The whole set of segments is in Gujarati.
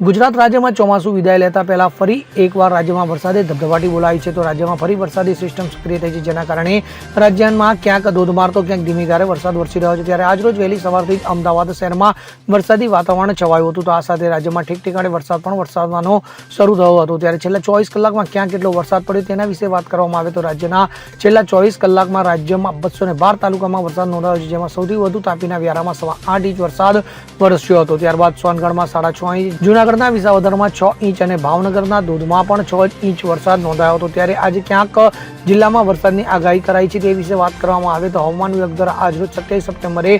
ગુજરાત રાજ્યમાં ચોમાસું વિદાય લેતા પહેલા ફરી એકવાર રાજ્યમાં વરસાદે ધબધબાટી બોલાવી છે. તો રાજ્યમાં ફરી વરસાદી સિસ્ટમ સક્રિય થઈ છે, જેના કારણે રાજ્યમાં ક્યાંક ધોધમાર તો ક્યાંક ધીમી ધારે વરસાદ વરસી રહ્યો છે. ત્યારે આજરોજ વહેલી સવારથી અમદાવાદ શહેરમાં વરસાદી વાતાવરણ છવાયું હતું. તો આ સાથે રાજ્યમાં ઠીક ઠેકાણે વરસાદ પણ વરસાદવાનો શરૂ થયો હતો. ત્યારે છેલ્લા ચોવીસ કલાકમાં ક્યાં કેટલો વરસાદ પડ્યો તેના વિશે વાત કરવામાં આવે તો રાજ્યના છેલ્લા ચોવીસ કલાકમાં રાજ્યમાં બસો બાર તાલુકામાં વરસાદ નોંધાયો છે, જેમાં સૌથી વધુ તાપીના વ્યારામાં સવા આઠ ઇંચ વરસાદ વરસ્યો હતો. ત્યારબાદ સોનગઢમાં સાડા છ ઇંચ જૂનાગઢના વિસાવદરમાં છ ઇંચ અને ભાવનગરના દૂધમાં પણ છ ઇંચ વરસાદ નોંધાયો હતો. ત્યારે આજે ક્યાંક જિલ્લામાં વરસાદની આગાહી કરાઈ છે તે વિશે વાત કરવામાં આવે તો હવામાન વિભાગ દ્વારા આજરોજ સત્યાવીસ સપ્ટેમ્બરે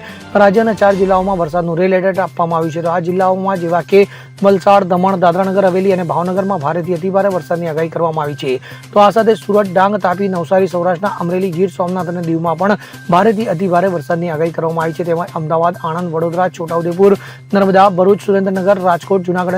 રાજ્યના ચાર જિલ્લાઓમાં વરસાદનું રેલ એલર્ટ આપવામાં આવ્યું છે. તો આ જિલ્લાઓમાં જેવા કે વલસાડ, દમણ, દાદરાનગર, હવેલી અને ભાવનગરમાં ભારેથી અતિભારે વરસાદની આગાહી કરવામાં આવી છે. તો આ સાથે સુરત, ડાંગ, તાપી, નવસારી, સૌરાષ્ટ્રના અમરેલી, ગીર, સોમનાથ અને દીવમાં પણ ભારેથી અતિભારે વરસાદની આગાહી કરવામાં આવી છે. તેમાં અમદાવાદ, આણંદ, વડોદરા, છોટાઉદેપુર, નર્મદા, ભરૂચ, સુરેન્દ્રનગર, રાજકોટ, જુનાગઢ